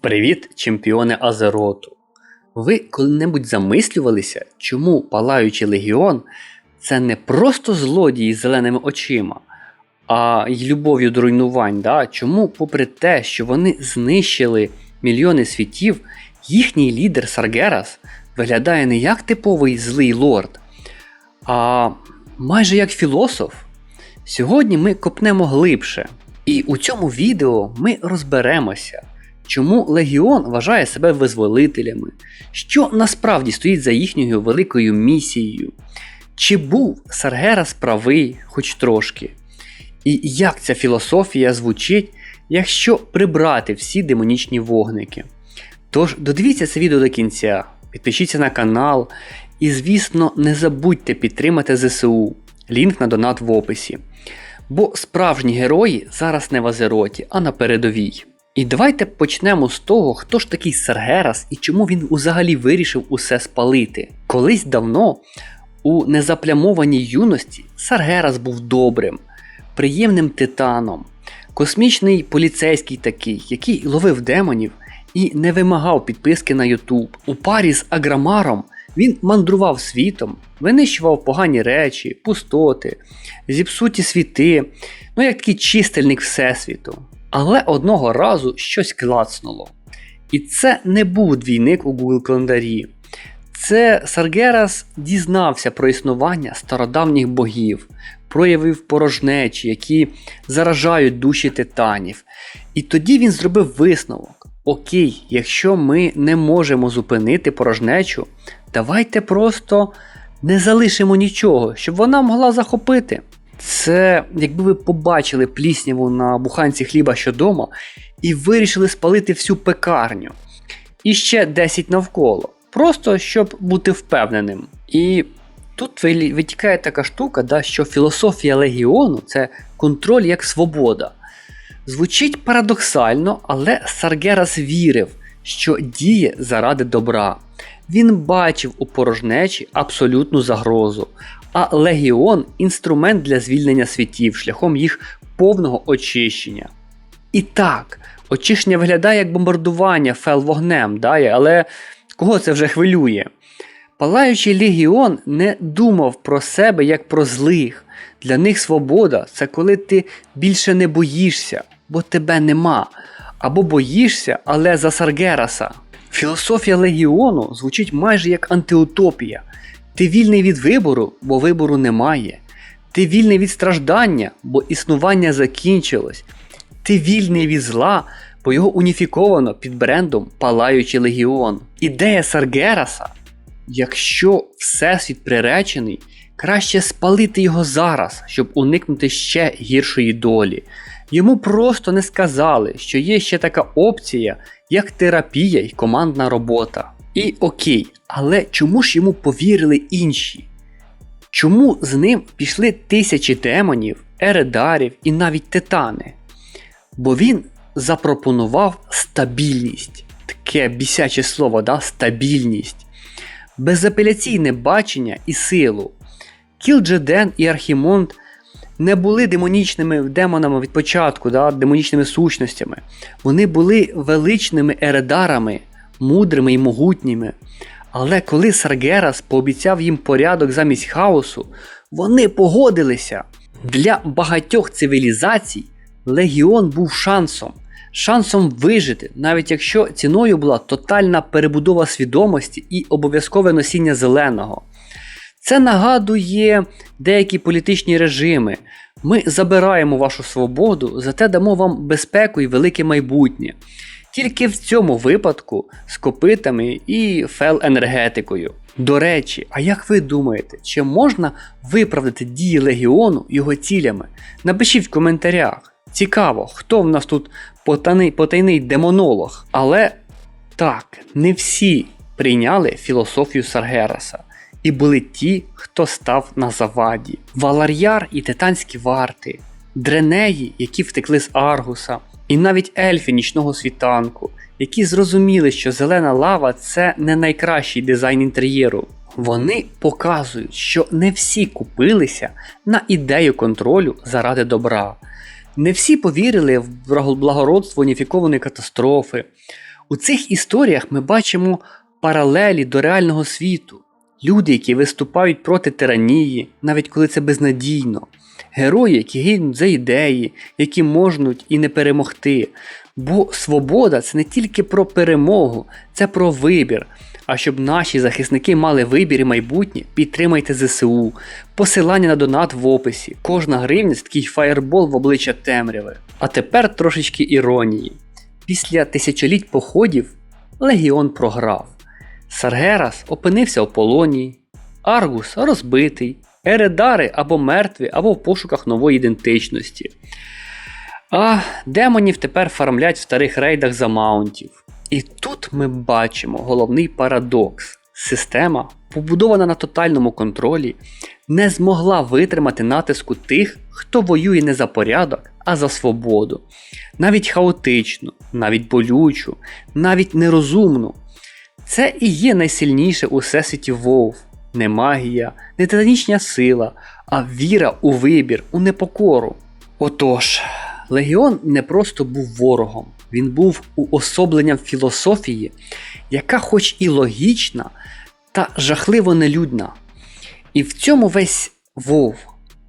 Привіт, чемпіони Азероту! Ви коли-небудь замислювалися, чому палаючий легіон це не просто злодії з зеленими очима, а й любов'ю до руйнувань? Да? Чому, попри те, що вони знищили мільйони світів, їхній лідер Саргерас виглядає не як типовий злий лорд, а майже як філософ? Сьогодні ми копнемо глибше, і у цьому відео ми розберемося. Чому Легіон вважає себе визволителями? Що насправді стоїть за їхньою великою місією? Чи був Саргерас правий хоч трошки? І як ця філософія звучить, якщо прибрати всі демонічні вогники? Тож додивіться це відео до кінця, підпишіться на канал і, звісно, не забудьте підтримати ЗСУ. Лінк на донат в описі. Бо справжні герої зараз не в Азероті, а на передовій. І давайте почнемо з того, хто ж такий Саргерас і чому він взагалі вирішив усе спалити. Колись давно, у незаплямованій юності, Саргерас був добрим, приємним титаном, космічний поліцейський такий, який ловив демонів і не вимагав підписки на Ютуб. У парі з Аграмаром він мандрував світом, винищував погані речі, пустоти, зіпсуті світи, ну як такий чистильник Всесвіту. Але одного разу щось клацнуло. І це не був двійник у Google календарі. Це Саргерас дізнався про існування стародавніх богів, проявив порожнечі, які заражають душі титанів. І тоді він зробив висновок: Окей, якщо ми не можемо зупинити порожнечу, давайте просто не залишимо нічого, щоб вона могла захопити. Це якби ви побачили плісняву на буханці хліба щодома і вирішили спалити всю пекарню. І ще 10 навколо. Просто щоб бути впевненим. І тут витікає така штука, да, що філософія легіону це контроль як свобода. Звучить парадоксально, але Саргерас вірив, що діє заради добра. Він бачив у порожнечі абсолютну загрозу, а легіон інструмент для звільнення світів шляхом їх повного очищення. І так, очищення виглядає як бомбардування фел вогнем, да, але кого це вже хвилює? Палаючий легіон не думав про себе як про злих. Для них свобода це коли ти більше не боїшся, бо тебе нема. Або боїшся, але за Саргераса. Філософія легіону звучить майже як антиутопія. Ти вільний від вибору, бо вибору немає. Ти вільний від страждання, бо існування закінчилось. Ти вільний від зла, бо його уніфіковано під брендом Палаючий Легіон. Ідея Саргераса, якщо Всесвіт приречений, краще спалити його зараз, щоб уникнути ще гіршої долі. Йому просто не сказали, що є ще така опція, як терапія і командна робота. І окей, але чому ж йому повірили інші? Чому з ним пішли тисячі демонів, ередарів і навіть титани? Бо він запропонував стабільність. Таке бісяче слово, да? стабільність, безапеляційне бачення і силу. Кілджеден і Архімонд не були демонічними демонами від початку, да? демонічними сущностями. Вони були величними ередарами, мудрими і могутніми. Але коли Саргерас пообіцяв їм порядок замість хаосу, вони погодилися. Для багатьох цивілізацій Легіон був шансом, шансом вижити, навіть якщо ціною була тотальна перебудова свідомості і обов'язкове носіння зеленого. Це нагадує деякі політичні режими. Ми забираємо вашу свободу, зате дамо вам безпеку і велике майбутнє. Тільки в цьому випадку з копитами і фел-енергетикою. До речі, а як ви думаєте, чи можна виправдати дії Легіону його цілями? Напишіть в коментарях. Цікаво, хто в нас тут потайний, потайний демонолог. Але так, не всі прийняли філософію Саргераса. І були ті, хто став на заваді: Валар'яр і титанські варти, дренеї, які втекли з Аргуса, і навіть ельфи нічного світанку, які зрозуміли, що зелена лава це не найкращий дизайн інтер'єру. Вони показують, що не всі купилися на ідею контролю заради добра. Не всі повірили в благородство уніфікованої катастрофи. У цих історіях ми бачимо паралелі до реального світу. Люди, які виступають проти тиранії, навіть коли це безнадійно. Герої, які гинуть за ідеї, які можуть і не перемогти. Бо свобода це не тільки про перемогу, це про вибір. А щоб наші захисники мали вибір і майбутнє, підтримайте ЗСУ. Посилання на донат в описі. Кожна гривня це такий фаєрбол в обличчя темряви. А тепер трошечки іронії. Після тисячоліть походів Легіон програв. Саргерас опинився в полоні, Аргус розбитий, Ередари або мертві, або в пошуках нової ідентичності. А демонів тепер фармлять в старих рейдах за маунтів. І тут ми бачимо головний парадокс. Система, побудована на тотальному контролі, не змогла витримати натиску тих, хто воює не за порядок, а за свободу. Навіть хаотичну, навіть болючу, навіть нерозумну. Це і є найсильніше у всесвіті Вов. Не магія, не титанічна сила, а віра у вибір, у непокору. Отож, Легіон не просто був ворогом, він був уособленням філософії, яка хоч і логічна, та жахливо нелюдна. І в цьому весь Вов.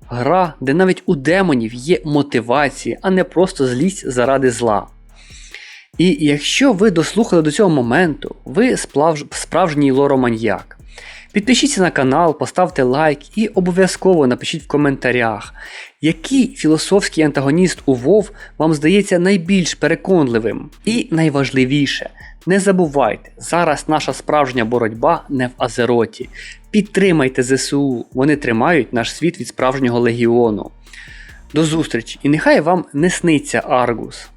Гра, де навіть у демонів є мотивація, а не просто злість заради зла. І якщо ви дослухали до цього моменту, ви справжній лороманьяк. Підпишіться на канал, поставте лайк і обов'язково напишіть в коментарях, який філософський антагоніст у Вов вам здається найбільш переконливим. І найважливіше, не забувайте, зараз наша справжня боротьба не в Азероті. Підтримайте ЗСУ, вони тримають наш світ від справжнього легіону. До зустрічі і нехай вам не сниться Аргус.